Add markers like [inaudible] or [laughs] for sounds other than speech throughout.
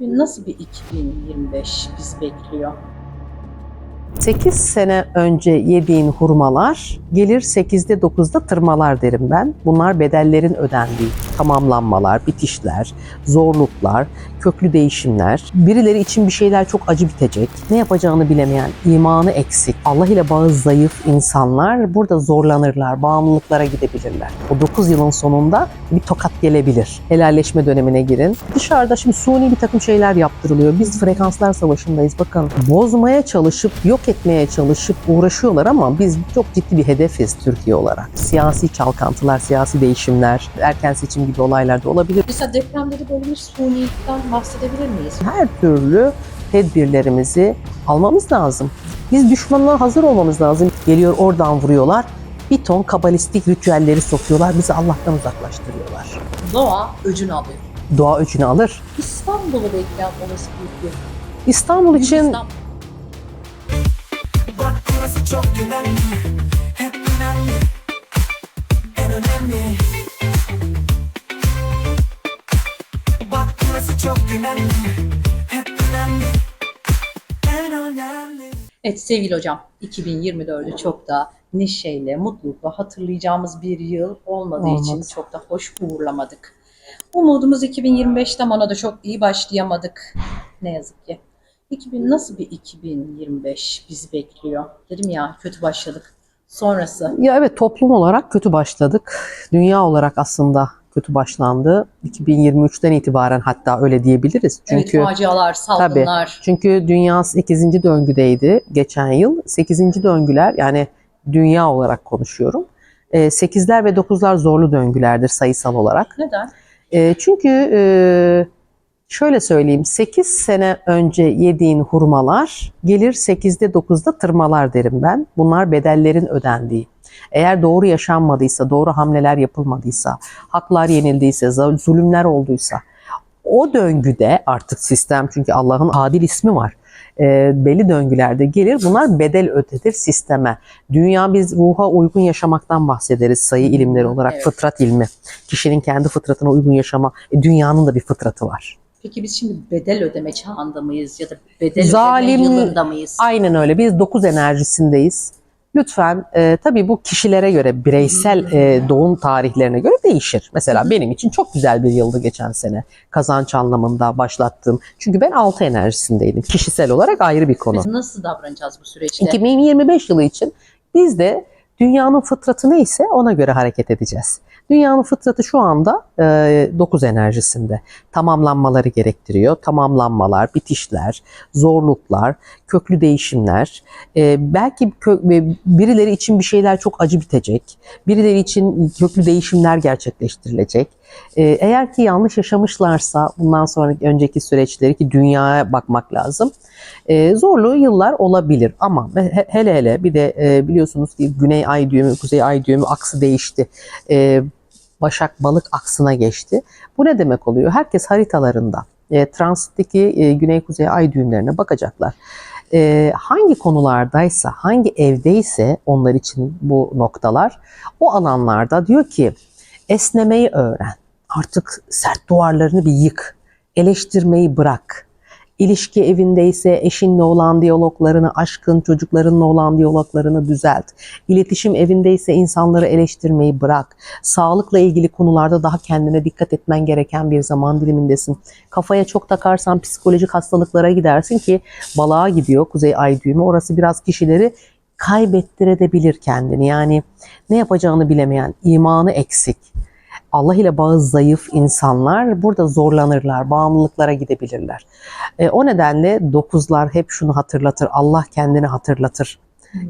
Nasıl bir 2025 bizi bekliyor? 8 sene önce yediğin hurmalar gelir 8'de 9'da tırmalar derim ben. Bunlar bedellerin ödendiği, tamamlanmalar, bitişler, zorluklar, köklü değişimler. Birileri için bir şeyler çok acı bitecek. Ne yapacağını bilemeyen, imanı eksik, Allah ile bağı zayıf insanlar burada zorlanırlar, bağımlılıklara gidebilirler. O 9 yılın sonunda bir tokat gelebilir. Helalleşme dönemine girin. Dışarıda şimdi suni bir takım şeyler yaptırılıyor. Biz frekanslar savaşındayız. Bakın bozmaya çalışıp, yok etmeye çalışıp uğraşıyorlar ama biz çok ciddi bir hedefiz Türkiye olarak. Siyasi çalkantılar, siyasi değişimler, erken seçim gibi olaylar da olabilir. Mesela depremde de böyle bir sunilikten bahsedebilir miyiz? Her türlü tedbirlerimizi almamız lazım. Biz düşmanlara hazır olmamız lazım. Geliyor oradan vuruyorlar. Bir ton kabalistik ritüelleri sokuyorlar. Bizi Allah'tan uzaklaştırıyorlar. Doğa öcünü alıyor. Doğa öcünü alır. İstanbul'u bekleyen olası büyük bir İstanbul için İstanbul. Bak burası çok güvenli Hep önemli En önemli çok güvenli Hep önemli En önemli Evet sevgili hocam 2024'ü çok da neşeyle, mutlulukla hatırlayacağımız bir yıl olmadığı için Olmadı. çok da hoş uğurlamadık. Umudumuz 2025'te ama ona da çok iyi başlayamadık. Ne yazık ki. 2000 nasıl bir 2025 bizi bekliyor? Dedim ya kötü başladık. Sonrası ya evet toplum olarak kötü başladık. Dünya olarak aslında kötü başlandı. 2023'ten itibaren hatta öyle diyebiliriz. Çünkü evet, facialar, salgınlar. Çünkü dünya 8. döngüdeydi geçen yıl. 8. döngüler yani dünya olarak konuşuyorum. 8'ler ve 9'lar zorlu döngülerdir sayısal olarak. Neden? E, çünkü e, şöyle söyleyeyim 8 sene önce yediğin hurmalar gelir 8'de 9'da tırmalar derim ben. Bunlar bedellerin ödendiği. Eğer doğru yaşanmadıysa, doğru hamleler yapılmadıysa, haklar yenildiyse, zulümler olduysa o döngüde artık sistem çünkü Allah'ın adil ismi var. E, belli döngülerde gelir. Bunlar bedel ödedir sisteme. Dünya biz ruha uygun yaşamaktan bahsederiz sayı ilimleri olarak. Evet. Fıtrat ilmi. Kişinin kendi fıtratına uygun yaşama. E, dünyanın da bir fıtratı var. Peki biz şimdi bedel ödeme çağında mıyız ya da bedel Zalim- ödeme yılında mıyız? Aynen öyle. Biz 9 enerjisindeyiz. Lütfen e, tabii bu kişilere göre bireysel e, doğum tarihlerine göre değişir. Mesela benim için çok güzel bir yıldı geçen sene. Kazanç anlamında başlattığım. Çünkü ben 6 enerjisindeydim. Kişisel olarak ayrı bir konu. Biz nasıl davranacağız bu süreçte? 2025 yılı için biz de dünyanın fıtratı neyse ona göre hareket edeceğiz. Dünyanın fıtratı şu anda 9 enerjisinde. Tamamlanmaları gerektiriyor. Tamamlanmalar, bitişler, zorluklar, köklü değişimler. E, belki kö- e, birileri için bir şeyler çok acı bitecek. Birileri için köklü değişimler gerçekleştirilecek. E, eğer ki yanlış yaşamışlarsa bundan sonraki önceki süreçleri ki dünyaya bakmak lazım. E, zorlu yıllar olabilir ama he- hele hele bir de e, biliyorsunuz ki Güney Ay düğümü, Kuzey Ay düğümü aksı değişti. E, Başak Balık aksına geçti. Bu ne demek oluyor? Herkes haritalarında e, transitteki e, Güney Kuzey Ay düğümlerine bakacaklar. E, hangi konulardaysa, hangi evdeyse onlar için bu noktalar o alanlarda diyor ki esnemeyi öğren. Artık sert duvarlarını bir yık. Eleştirmeyi bırak. İlişki evindeyse eşinle olan diyaloglarını, aşkın çocuklarınla olan diyaloglarını düzelt. İletişim evindeyse insanları eleştirmeyi bırak. Sağlıkla ilgili konularda daha kendine dikkat etmen gereken bir zaman dilimindesin. Kafaya çok takarsan psikolojik hastalıklara gidersin ki balığa gidiyor Kuzey Ay düğümü. Orası biraz kişileri kaybettirebilir kendini. Yani ne yapacağını bilemeyen, imanı eksik, Allah ile bağı zayıf insanlar burada zorlanırlar, bağımlılıklara gidebilirler. E, o nedenle dokuzlar hep şunu hatırlatır, Allah kendini hatırlatır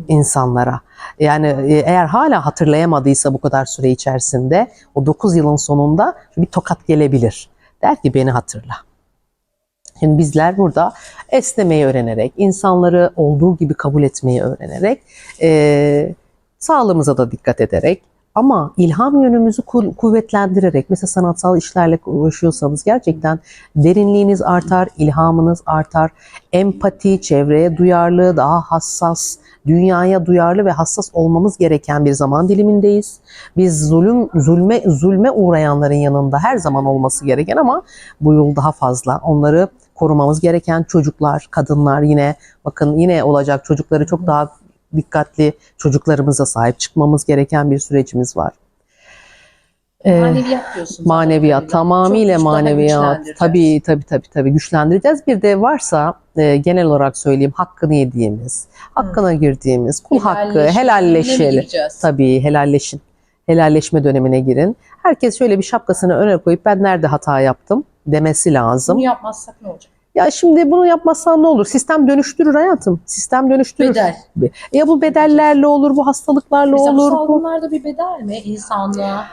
insanlara. Yani e, eğer hala hatırlayamadıysa bu kadar süre içerisinde o 9 yılın sonunda bir tokat gelebilir. Der ki beni hatırla. Şimdi bizler burada esnemeyi öğrenerek, insanları olduğu gibi kabul etmeyi öğrenerek, e, sağlığımıza da dikkat ederek, ama ilham yönümüzü ku- kuvvetlendirerek, mesela sanatsal işlerle uğraşıyorsanız gerçekten derinliğiniz artar, ilhamınız artar, empati, çevreye duyarlı, daha hassas, dünyaya duyarlı ve hassas olmamız gereken bir zaman dilimindeyiz. Biz zulüm, zulme, zulme uğrayanların yanında her zaman olması gereken ama bu yıl daha fazla onları korumamız gereken çocuklar, kadınlar yine bakın yine olacak çocukları çok daha dikkatli çocuklarımıza sahip çıkmamız gereken bir sürecimiz var. Ee, Maneviyat diyorsunuz. Maneviyat Çok tamamıyla maneviyat. Tabii tabii tabii tabii güçlendireceğiz. Bir de varsa e, genel olarak söyleyeyim hakkını yediğimiz, hakkına girdiğimiz kul hakkı, helalleşelim. Tabii helalleşin. Helalleşme dönemine girin. Herkes şöyle bir şapkasını öne koyup ben nerede hata yaptım demesi lazım. Bunu yapmazsak ne olacak? Ya şimdi bunu yapmazsan ne olur? Sistem dönüştürür hayatım. Sistem dönüştürür. Bedel. Ya bu bedellerle olur, bu hastalıklarla Mesela olur. Bu... salgınlarda bir bedel mi insanlığa?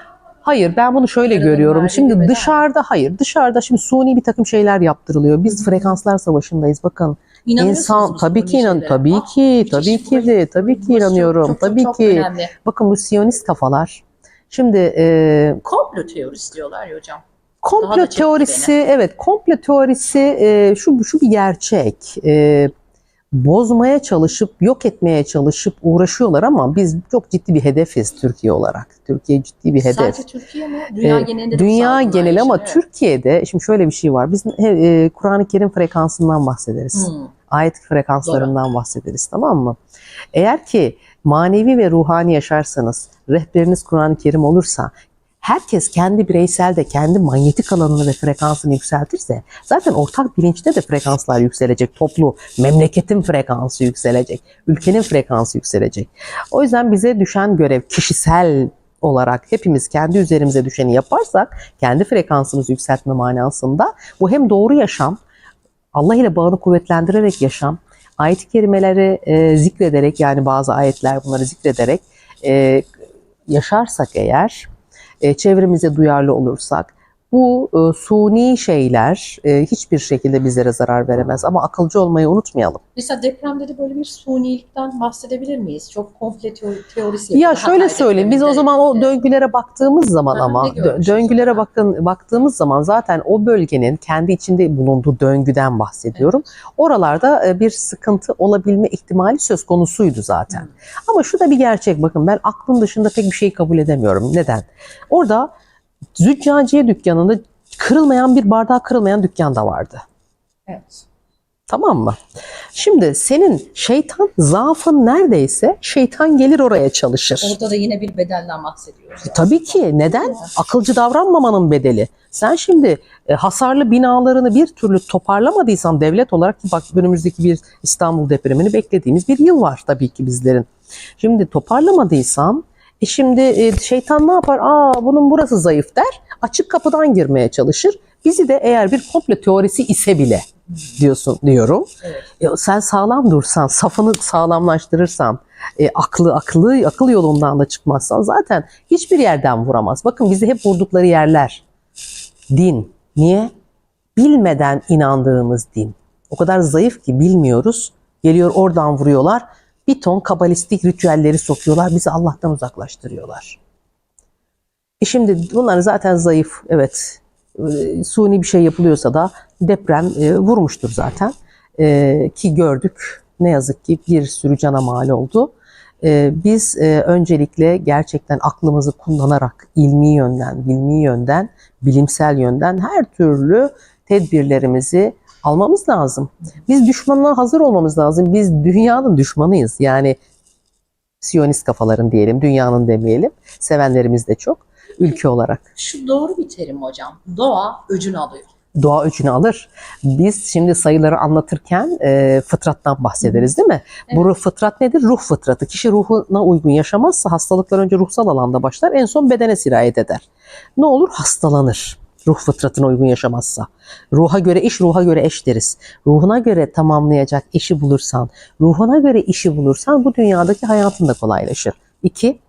Hayır ben bunu şöyle Yaradanın görüyorum. Şimdi bedel. dışarıda hayır dışarıda şimdi suni bir takım şeyler yaptırılıyor. Biz frekanslar savaşındayız bakın. İnsan tabii ki inan tabii Ah, ki tabii ki de tabii ki inanıyorum. çok, çok, tabii çok ki. önemli. Bakın bu siyonist kafalar. Şimdi e, Komplo teorisi diyorlar ya hocam. Komplo teorisi evet komplo teorisi e, şu şu bir gerçek. E, bozmaya çalışıp yok etmeye çalışıp uğraşıyorlar ama biz çok ciddi bir hedefiz Türkiye olarak. Türkiye ciddi bir hedef. Sadece Türkiye mi? Dünya Ee, genelinde Dünya geneli ama yaşanıyor. Türkiye'de şimdi şöyle bir şey var. Biz e, Kur'an-ı Kerim frekansından bahsederiz. Hmm. Ayet frekanslarından bahsederiz tamam mı? Eğer ki manevi ve ruhani yaşarsanız, rehberiniz Kur'an-ı Kerim olursa, herkes kendi bireysel de kendi manyetik alanını ve frekansını yükseltirse zaten ortak bilinçte de frekanslar yükselecek. Toplu, memleketin frekansı yükselecek, ülkenin frekansı yükselecek. O yüzden bize düşen görev kişisel olarak hepimiz kendi üzerimize düşeni yaparsak kendi frekansımızı yükseltme manasında bu hem doğru yaşam, Allah ile bağını kuvvetlendirerek yaşam, ayet-i kerimeleri e, zikrederek yani bazı ayetler bunları zikrederek e, yaşarsak eğer, çevremize duyarlı olursak bu e, suni şeyler e, hiçbir şekilde bizlere zarar veremez. Ama akılcı olmayı unutmayalım. Mesela depremde de böyle bir sunilikten bahsedebilir miyiz? Çok komple teo- teorisi Ya şöyle söyleyeyim biz o zaman o döngülere baktığımız zaman ama döngülere bakın baktığımız zaman zaten o bölgenin kendi içinde bulunduğu döngüden bahsediyorum. Oralarda e, bir sıkıntı olabilme ihtimali söz konusuydu zaten. Hı. Ama şu da bir gerçek bakın ben aklım dışında pek bir şey kabul edemiyorum. Neden? Orada züccaciye dükkanında kırılmayan bir bardağı kırılmayan dükkan da vardı. Evet. Tamam mı? Şimdi senin şeytan zaafın neredeyse şeytan gelir oraya çalışır. Orada da yine bir bedelden bahsediyoruz. E, Tabii ki. Neden? Akılcı davranmamanın bedeli. Sen şimdi e, hasarlı binalarını bir türlü toparlamadıysan devlet olarak bak önümüzdeki bir İstanbul depremini beklediğimiz bir yıl var tabii ki bizlerin. Şimdi toparlamadıysan e şimdi e, şeytan ne yapar? Aa bunun burası zayıf der. Açık kapıdan girmeye çalışır. Bizi de eğer bir komple teorisi ise bile diyorsun diyorum. Evet. E, sen sağlam dursan, safını sağlamlaştırırsan, e, aklı aklı akıl yolundan da çıkmazsan zaten hiçbir yerden vuramaz. Bakın bizi hep vurdukları yerler. Din. Niye? Bilmeden inandığımız din. O kadar zayıf ki bilmiyoruz. Geliyor oradan vuruyorlar. Bir ton kabalistik ritüelleri sokuyorlar. Bizi Allah'tan uzaklaştırıyorlar. E şimdi bunlar zaten zayıf. Evet. E, suni bir şey yapılıyorsa da deprem e, vurmuştur zaten. E, ki gördük ne yazık ki bir sürü cana mal oldu. E, biz öncelikle gerçekten aklımızı kullanarak ilmi yönden, bilmi yönden, bilimsel yönden her türlü tedbirlerimizi almamız lazım. Biz düşmanına hazır olmamız lazım. Biz dünyanın düşmanıyız. Yani Siyonist kafaların diyelim, dünyanın demeyelim. Sevenlerimiz de çok ülke olarak. Şu doğru bir terim hocam. Doğa öcünü alıyor. doğa öcünü alır. Biz şimdi sayıları anlatırken e, fıtrattan bahsederiz değil mi? Bu ruh fıtrat nedir? Ruh fıtratı. Kişi ruhuna uygun yaşamazsa hastalıklar önce ruhsal alanda başlar. En son bedene sirayet eder. Ne olur? Hastalanır. Ruh fıtratına uygun yaşamazsa. Ruha göre iş, ruha göre eş deriz. Ruhuna göre tamamlayacak işi bulursan, ruhuna göre işi bulursan bu dünyadaki hayatın da kolaylaşır. İki,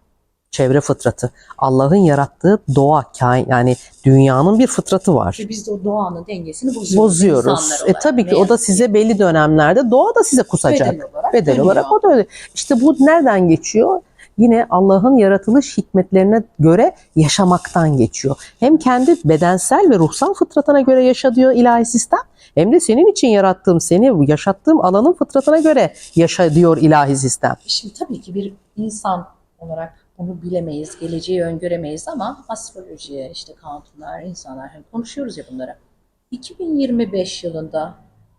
çevre fıtratı. Allah'ın yarattığı doğa, kain, yani dünyanın bir fıtratı var Ve biz de o doğanın dengesini bozuyoruz. bozuyoruz. E tabii ki o da size belli dönemlerde doğa da size kusacak. bedel olarak. Bedel olarak o da öyle. İşte bu nereden geçiyor? Yine Allah'ın yaratılış hikmetlerine göre yaşamaktan geçiyor. Hem kendi bedensel ve ruhsal fıtratına göre yaşa diyor ilahi sistem. Hem de senin için yarattığım, seni yaşattığım alanın fıtratına göre yaşa diyor ilahi sistem. Şimdi tabii ki bir insan olarak bunu bilemeyiz, geleceği öngöremeyiz ama astrolojiye, işte kanunlar, insanlar hani konuşuyoruz ya bunlara. 2025 yılında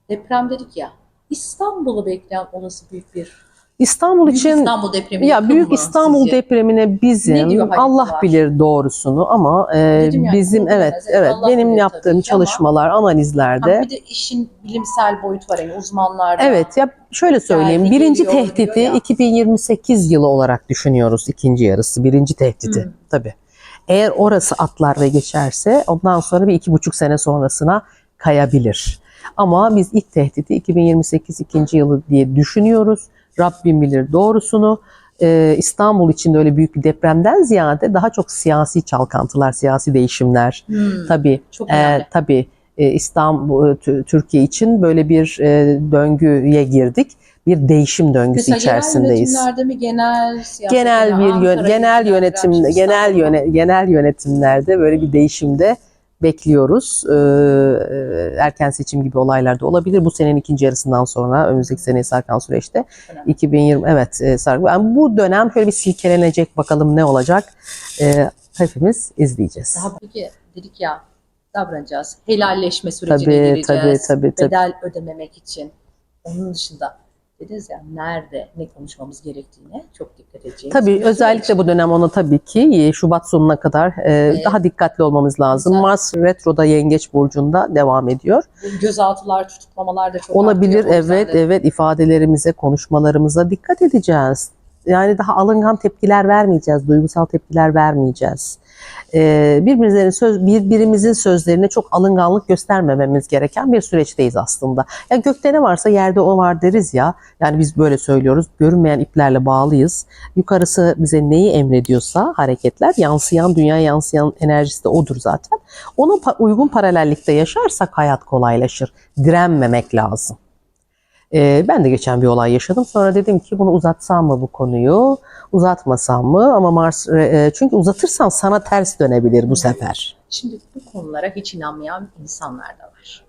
deprem dedik ya. İstanbul'u bekleyen olası büyük bir İstanbul Büyük için İstanbul depremi ya büyük İstanbul sizce? depremine Ne bizim Allah bilir doğrusunu ama e, Dedim ya, bizim evet. Evet, Allah benim yaptığım ki ama- çalışmalar analizlerde Ha, bir de işin bilimsel boyut var yani uzmanlar. da- Evet ya şöyle söyleyeyim. Geldi, birinci geliyor, diyor tehdidi ya. 2028 yılı olarak düşünüyoruz ikinci yarısı. Birinci tehdidi Hı. tabii. Eğer orası atlar ve geçerse ondan sonra bir iki buçuk sene sonrasına kayabilir. Ama biz ilk tehdidi 2028 ikinci yılı diye düşünüyoruz. Rabbim bilir doğrusunu. Ee, İstanbul için de öyle büyük bir depremden ziyade daha çok siyasi çalkantılar, siyasi değişimler. Hmm, Tabii çok önemli. tabii e, İstanbul, e, Tü- Türkiye için böyle bir e, döngüye girdik. Bir değişim döngüsü Mesela genel içerisindeyiz. yönetimlerde mi genel Genel bir yön, genel yönetim genel yöne, genel yönetimlerde böyle bir değişimde bekliyoruz. Ee, e, erken seçim gibi olaylar da olabilir. Bu senenin ikinci yarısından sonra önümüzdeki seneye sarkan süreçte 2020 evet e, sarkan. Yani bu dönem şöyle bir silkelenecek bakalım ne olacak. Ee, hepimiz izleyeceğiz. Daha peki dedik ya davranacağız. Helalleşme sürecine Tabii, gireceğiz. tabii, tabii, tabii. Bedel ödememek için. Onun dışında dediniz ya nerede ne konuşmamız gerektiğine çok dikkat edeceğiz. Tabii özellikle bu dönem ona tabii ki Şubat sonuna kadar e, daha dikkatli olmamız lazım. Güzel. Mars retroda Yengeç burcunda devam ediyor. gözaltılar, tutuklamalar da çok Olabilir artıyor. Evet evet ifadelerimize, konuşmalarımıza dikkat edeceğiz. Yani daha alıngan tepkiler vermeyeceğiz, duygusal tepkiler vermeyeceğiz. Ee, birbirimizin söz birbirimizin sözlerine çok alınganlık göstermememiz gereken bir süreçteyiz aslında. Yani gökte ne varsa yerde o var deriz ya. Yani biz böyle söylüyoruz. Görünmeyen iplerle bağlıyız. Yukarısı bize neyi emrediyorsa hareketler yansıyan dünya yansıyan enerjisi de odur zaten. Ona uygun paralellikte yaşarsak hayat kolaylaşır. Direnmemek lazım. Ee, ben de geçen bir olay yaşadım. Sonra dedim ki bunu uzatsam mı bu konuyu, uzatmasam mı? Ama Mars e, çünkü uzatırsan sana ters dönebilir bu sefer. Şimdi bu konulara hiç inanmayan insanlar da var.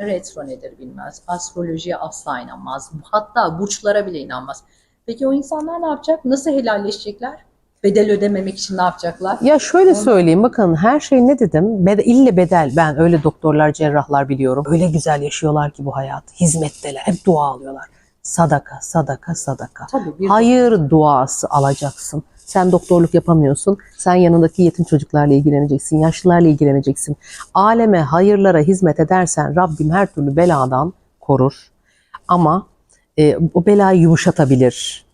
Retro nedir bilmez. Astrolojiye asla inanmaz. Hatta burçlara bile inanmaz. Peki o insanlar ne yapacak? Nasıl helalleşecekler? Bedel ödememek için ne yapacaklar? Ya şöyle söyleyeyim bakın her şey ne dedim? Bede, ille bedel. Ben öyle doktorlar, cerrahlar biliyorum. Öyle güzel yaşıyorlar ki bu hayat. Hizmetteler. Hep dua alıyorlar. Sadaka, sadaka, sadaka. Tabii bir Hayır duası alacaksın. Sen doktorluk yapamıyorsun. Sen yanındaki yetim çocuklarla ilgileneceksin. Yaşlılarla ilgileneceksin. Aleme hayırlara hizmet edersen Rabbim her türlü beladan korur. Ama e, o belayı yumuşatabilir.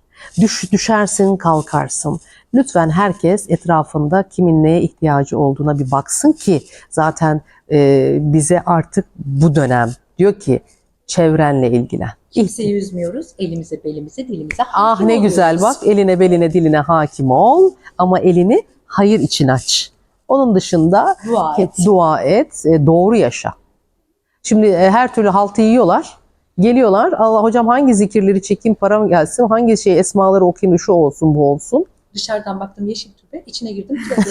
Düş, düşersin kalkarsın. Lütfen herkes etrafında kimin neye ihtiyacı olduğuna bir baksın ki zaten e, bize artık bu dönem diyor ki çevrenle ilgilen. kimseyi üzmüyoruz. Elimize, belimize, dilimize Ah hakim ne güzel oluyoruz. bak eline beline diline hakim ol ama elini hayır için aç. Onun dışında Dua et. dua et, e, doğru yaşa. Şimdi e, her türlü haltı yiyorlar. Geliyorlar. Allah hocam hangi zikirleri çekeyim param gelsin. Hangi şey esmaları okuyayım şu olsun bu olsun. Dışarıdan baktım yeşil tübe, içine girdim tübe [laughs]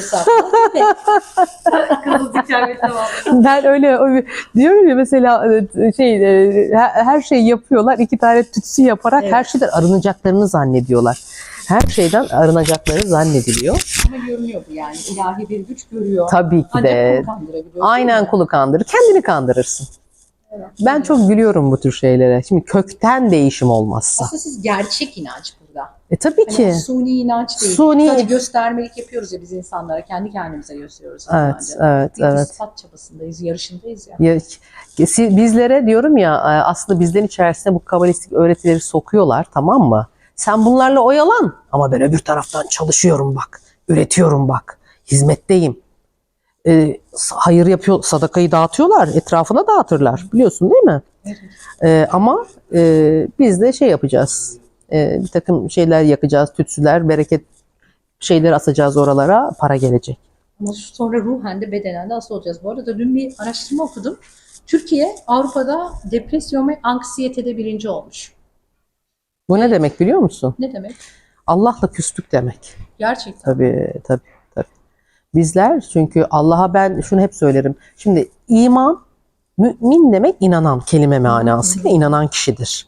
tamam. Ben öyle, öyle diyorum ya mesela şey e, her şeyi yapıyorlar. iki tane tütsü yaparak Evet. her şeyden arınacaklarını zannediyorlar. Her şeyden arınacakları zannediliyor. Ama görünüyor bu yani. İlahi bir güç görüyor. Tabii ki Ancak de. kulu Aynen kulu kandırır. Kendini kandırırsın. Evet. Ben çok gülüyorum bu tür şeylere. Şimdi kökten değişim olmazsa. Aslında siz gerçek inanç burada. E tabii Hani ki. suni inanç değil. Suni- Sadece göstermelik yapıyoruz ya biz insanlara. Kendi kendimize gösteriyoruz. Evet, sadece. evet, Bir evet. ispat çabasındayız, yarışındayız ya. Ya, bizlere diyorum ya e, aslında bizlerin içerisine bu kabalistik öğretileri sokuyorlar tamam mı? Sen bunlarla oyalan ama ben öbür taraftan çalışıyorum bak. Üretiyorum bak. Hizmetteyim. E, hayır yapıyor, sadakayı dağıtıyorlar. Etrafına dağıtırlar. Biliyorsun değil mi? Evet. E, ama e, biz de şey yapacağız. E, bir takım şeyler yakacağız. Tütsüler, bereket şeyleri asacağız oralara. Para gelecek. Ama sonra ruhen de bedenen de asıl olacağız. Bu arada dün bir araştırma okudum. Türkiye Avrupa'da depresyon ve anksiyetede birinci olmuş. Bu ne demek biliyor musun? Ne demek? Allah'la küstük demek. Gerçekten. Tabii tabii. Bizler çünkü Allah'a ben şunu hep söylerim. Şimdi iman mümin demek inanan kelime manasıyla inanan kişidir.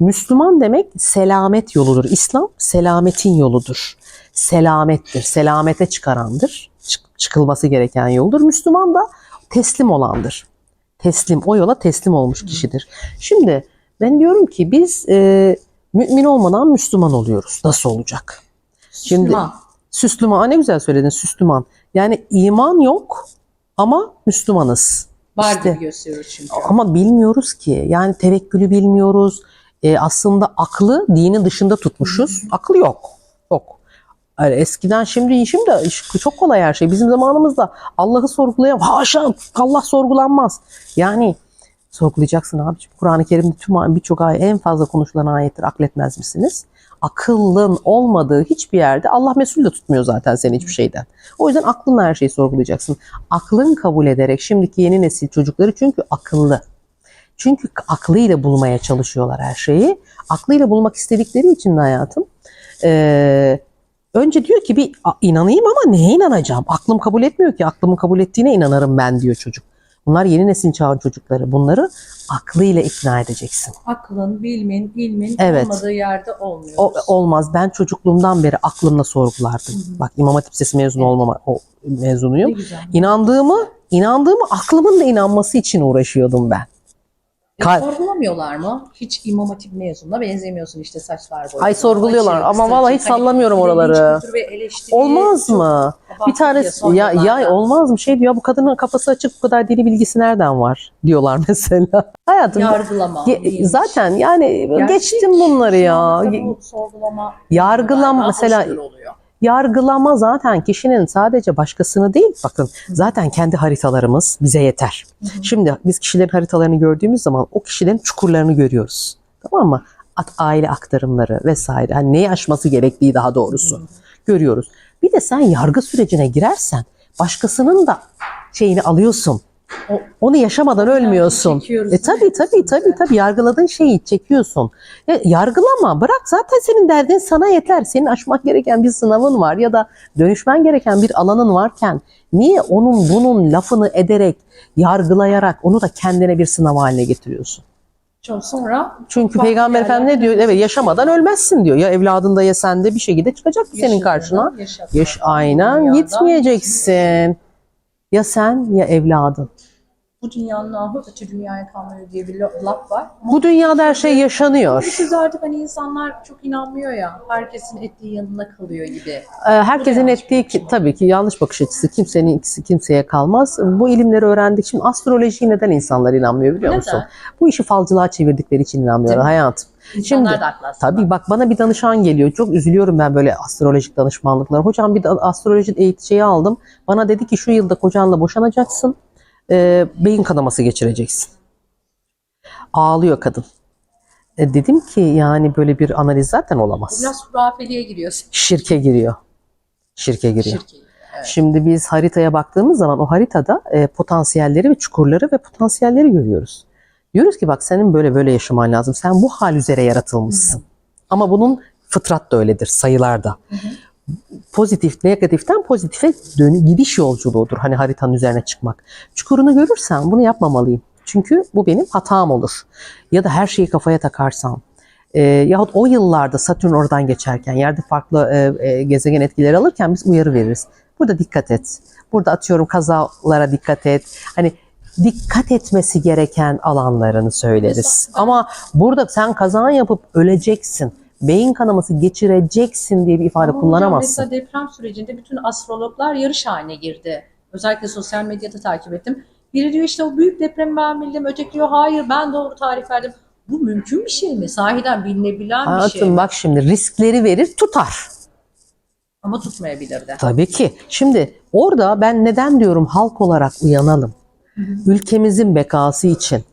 Müslüman demek selamet yoludur. İslam selametin yoludur. Selamettir. Selamete çıkarandır. Çık- çıkılması gereken yoldur. Müslüman da teslim olandır. teslim, o yola teslim olmuş kişidir. Şimdi ben diyorum ki biz e, mümin olmadan Müslüman oluyoruz. Nasıl olacak? Şimdi- Müslüman. Süslüman, ne güzel söyledin Süslüman. Yani iman yok ama Müslümanız. Var İşte. gösteriyor çünkü. Ama bilmiyoruz ki. Yani tevekkülü bilmiyoruz. E, aslında aklı dinin dışında tutmuşuz. Akıl yok. Yok. Yani eskiden şimdi şimdi çok kolay her şey. Bizim zamanımızda Allah'ı sorgulayan haşa Allah sorgulanmaz. Yani sorgulayacaksın abiciğim. Kur'an-ı Kerim'de tüm birçok ayet en fazla konuşulan ayettir. Akletmez misiniz? Akıllın olmadığı hiçbir yerde Allah mesul de tutmuyor zaten seni hiçbir şeyden. O yüzden aklınla her şeyi sorgulayacaksın. Aklın kabul ederek şimdiki yeni nesil çocukları çünkü akıllı. Çünkü aklıyla bulmaya çalışıyorlar her şeyi. Aklıyla bulmak istedikleri için de hayatım. eee, önce diyor ki bir inanayım ama neye inanacağım? Aklım kabul etmiyor ki. Aklımın kabul ettiğine inanırım ben diyor çocuk. Bunlar yeni nesil çağın çocukları. Bunları aklıyla ikna edeceksin. Aklın, bilmin, ilmin Evet. olmadığı yerde olmuyoruz. O, olmaz. Ben çocukluğumdan beri aklımla sorgulardım. Bak İmam Hatip Lisesi mezunu olmama o mezunuyum. İnandığımı, inandığımı aklımın da inanması için uğraşıyordum ben. E, Kal- sorgulamıyorlar mı? Hiç İmam Hatip mezununa benzemiyorsun işte saçlar boyunca. Ay sorguluyorlar ama kısa, vallahi hiç sallamıyorum oraları. Olmaz mı? Bir tanesi ya, ya yıllarda. olmaz mı şey diyor bu kadının kafası açık bu kadar dili bilgisi nereden var [laughs] diyorlar mesela. Hayatım Yargılama. ge- zaten yani Gerçek geçtim bunları ya. sorgulama Yargılama mesela yargılama zaten kişinin sadece başkasını değil bakın zaten kendi haritalarımız bize yeter. Şimdi biz kişilerin haritalarını gördüğümüz zaman o kişilerin çukurlarını görüyoruz. Tamam mı? At, aile aktarımları vesaire. Hani neyi aşması gerektiği daha doğrusu görüyoruz. Bir de sen yargı sürecine girersen başkasının da şeyini alıyorsun. O- Onu yaşamadan ölmüyorsun. E mi? tabii tabii tabii yargıladığın şeyi çekiyorsun. Ya, yargılama bırak zaten senin derdin sana yeter. Senin aşmak gereken bir sınavın var ya da dönüşmen gereken bir alanın varken niye onun bunun lafını ederek yargılayarak onu da kendine bir sınav haline getiriyorsun? Çok sonra Çünkü Peygamber Efendimiz ne diyor? Evet yaşamadan ölmezsin diyor. Ya evladın da ya sen de bir şekilde çıkacak senin yaşadığını, karşına. Yaş aynen dünyada gitmeyeceksin. Ya sen ya evladın. Bu dünyanın ahı öte dünyaya kalmıyor diye bir laf var. Ama Bu dünyada her şey yaşanıyor. Artık hani insanlar çok inanmıyor ya. Herkesin ettiği yanında kalıyor gibi. Ee, Herkesin ettiği ki, tabii ki yanlış bakış açısı. Kimsenin ikisi kimseye kalmaz. Bu ilimleri öğrendik. Şimdi astrolojiye neden insanlar inanmıyor biliyor musun? Neden? Bu işi falcılığa çevirdikleri için inanmıyorlar hayatım. İnsanlar Şimdi. Tabii bak bana bir danışan geliyor. Çok üzülüyorum ben böyle astrolojik danışmanlıklara. Hocam bir astroloji eğitim şeyi aldım. Bana dedi ki şu yılda kocanla boşanacaksın. E, beyin kanaması geçireceksin. Ağlıyor kadın. E, dedim ki yani böyle bir analiz zaten olamaz. Biraz hurafeliğe giriyor. Şirke giriyor. Şirke giriyor. Şirkeyi. Evet. Şimdi biz haritaya baktığımız zaman o haritada e, potansiyelleri ve çukurları ve potansiyelleri görüyoruz. Diyoruz ki bak senin böyle böyle yaşaman lazım. Sen bu hal üzere yaratılmışsın. Ama bunun fıtrat da öyledir sayılarda. Pozitif, negatiften pozitife dönü gidiş yolculuğudur. Hani haritanın üzerine çıkmak. Çukurunu görürsem bunu yapmamalıyım. Çünkü bu benim hatam olur. Ya da her şeyi kafaya takarsam. E, yahut o yıllarda Satürn oradan geçerken yerde farklı e, e, gezegen etkileri alırken biz uyarı veririz. Burada dikkat et. Burada atıyorum kazalara dikkat et. Hani dikkat etmesi gereken alanlarını söyleriz. Ama burada sen kaza yapıp öleceksin. Beyin kanaması geçireceksin diye bir ifade Ama kullanamazsın. Mesela deprem sürecinde bütün astrologlar yarış haline girdi. Özellikle sosyal medyada takip ettim. Biri diyor işte o büyük depremi ben bildim. Öteki diyor hayır ben doğru tarih verdim. Bu mümkün bir şey mi? Sahiden bilinebilen bir şey Hayatım mi? bak şimdi riskleri verir tutar. Ama tutmayabilir de. Tabii ki. Şimdi orada ben neden diyorum halk olarak uyanalım. Ülkemizin bekası için,